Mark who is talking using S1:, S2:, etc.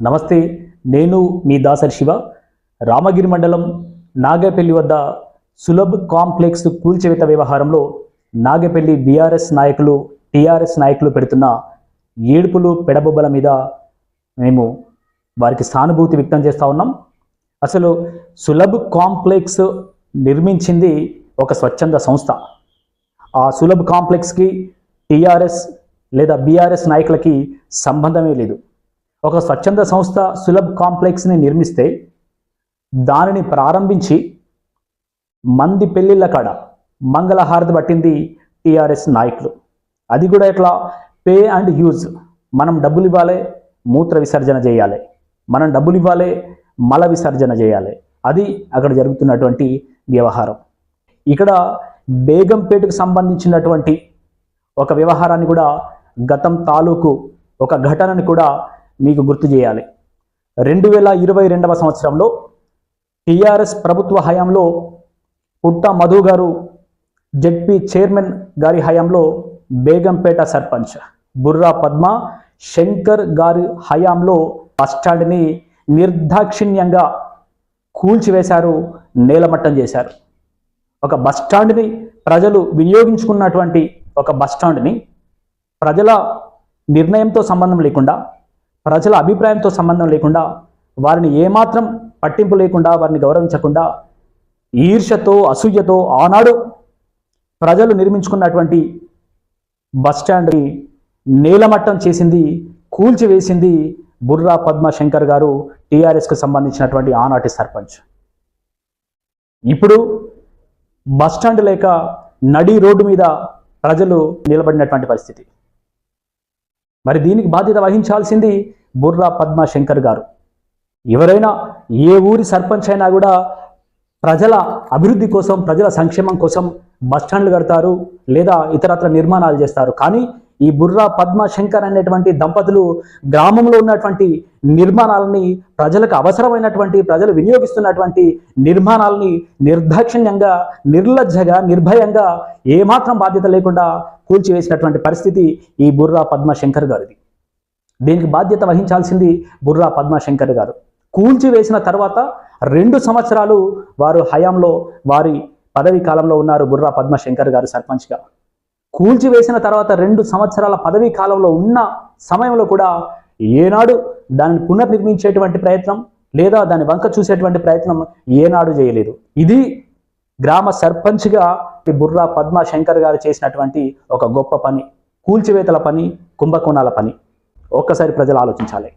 S1: నమస్తే నేను మీ దాసరి శివ. రామగిరి మండలం నాగపల్లి వద్ద సులభ్ కాంప్లెక్స్ కూల్చివేత వ్యవహారంలో నాగపల్లి బీఆర్ఎస్ నాయకులు టీఆర్ఎస్ నాయకులు పెడుతున్న ఏడుపులు పెడబొబ్బల మీద మేము వారికి సానుభూతి వ్యక్తం చేస్తూ ఉన్నాం. అసలు సులభ్ కాంప్లెక్స్ నిర్మించింది ఒక స్వచ్ఛంద సంస్థ. ఆ సులభ్ కాంప్లెక్స్కి టీఆర్ఎస్ లేదా బీఆర్ఎస్ నాయకులకి సంబంధమే లేదు. ఒక స్వచ్ఛంద సంస్థ సులభ్ కాంప్లెక్స్ని నిర్మిస్తే దానిని ప్రారంభించి మంది పెళ్ళిళ్ళ కాడ మంగళహారతి పట్టింది టీఆర్ఎస్ నాయకులు. అది కూడా ఇట్లా పే అండ్ యూజ్. మనం డబ్బులు ఇవ్వాలి మూత్ర విసర్జన చేయాలి. మనం డబ్బులు ఇవ్వాలి మల విసర్జన చేయాలి. అది అక్కడ జరుగుతున్నటువంటి వ్యవహారం. ఇక్కడ బేగంపేటకు సంబంధించినటువంటి ఒక వ్యవహారాన్ని కూడా గతం తాలూకు ఒక ఘటనని కూడా మీకు గుర్తు చేయాలి. రెండు వేల ఇరవై రెండవ సంవత్సరంలో టిఆర్ఎస్ ప్రభుత్వ హయాంలో పుట్ట మధు గారు జెడ్పీ చైర్మన్ గారి హయాంలో బేగంపేట సర్పంచ్ బుర్రా పద్మ శంకర్ గారి హయాంలో బస్టాండ్ని నిర్దాక్షిణ్యంగా కూల్చివేశారు నేలమట్టం చేశారు. ఒక బస్టాండ్ని ప్రజలు వినియోగించుకున్నటువంటి ఒక బస్టాండ్ని ప్రజల నిర్ణయంతో సంబంధం లేకుండా ప్రజల అభిప్రాయంతో సంబంధం లేకుండా వారిని ఏమాత్రం పట్టింపు లేకుండా వారిని గౌరవించకుండా ఈర్ష్యతో అసూయతో ఆనాడు ప్రజలు నిర్మించుకున్నటువంటి బస్టాండ్ని నేలమట్టం చేసింది కూల్చివేసింది బుర్రా పద్మ శంకర్ గారు టీఆర్ఎస్కు సంబంధించినటువంటి ఆనాటి సర్పంచ్. ఇప్పుడు బస్టాండ్ లేక నడి రోడ్డు మీద ప్రజలు నిలబడినటువంటి పరిస్థితి. మరి దీనికి బాధ్యత వహించాల్సింది బుర్రా పద్మ శంకర్ గారు. ఎవరైనా ఏ ఊరి సర్పంచ్ అయినా కూడా ప్రజల అభివృద్ధి కోసం ప్రజల సంక్షేమం కోసం బస్టాండ్లు కడతారు లేదా ఇతరత్ర నిర్మాణాలు చేస్తారు. కానీ ఈ బుర్రా పద్మ శంకర్ అనేటువంటి దంపతులు గ్రామంలో ఉన్నటువంటి నిర్మాణాలని ప్రజలకు అవసరమైనటువంటి ప్రజలు వినియోగిస్తున్నటువంటి నిర్మాణాలని నిర్దాక్షిణ్యంగా నిర్లజ్జగా నిర్భయంగా ఏమాత్రం బాధ్యత లేకుండా కూల్చివేసినటువంటి పరిస్థితి ఈ బుర్రా పద్మ శంకర్ గారిది. దీనికి బాధ్యత వహించాల్సింది బుర్రా పద్మ శంకర్ గారు. కూల్చివేసిన తర్వాత రెండు సంవత్సరాలు వారు హయాంలో వారి పదవి కాలంలో ఉన్నారు బుర్రా పద్మ శంకర్ గారు సర్పంచ్గా. కూల్చివేసిన తర్వాత రెండు సంవత్సరాల పదవీ కాలంలో ఉన్న సమయంలో కూడా ఏనాడు దానిని పునర్నిర్మించేటువంటి ప్రయత్నం లేదా దాని వంక చూసేటువంటి ప్రయత్నం ఏనాడు చేయలేదు. ఇది గ్రామ సర్పంచ్గా బుర్రా పద్మ శంకర్ గారు చేసినటువంటి ఒక గొప్ప పని కూల్చివేతల పని కుంభకోణాల పని. ఒక్కసారి ప్రజలు ఆలోచించాలి.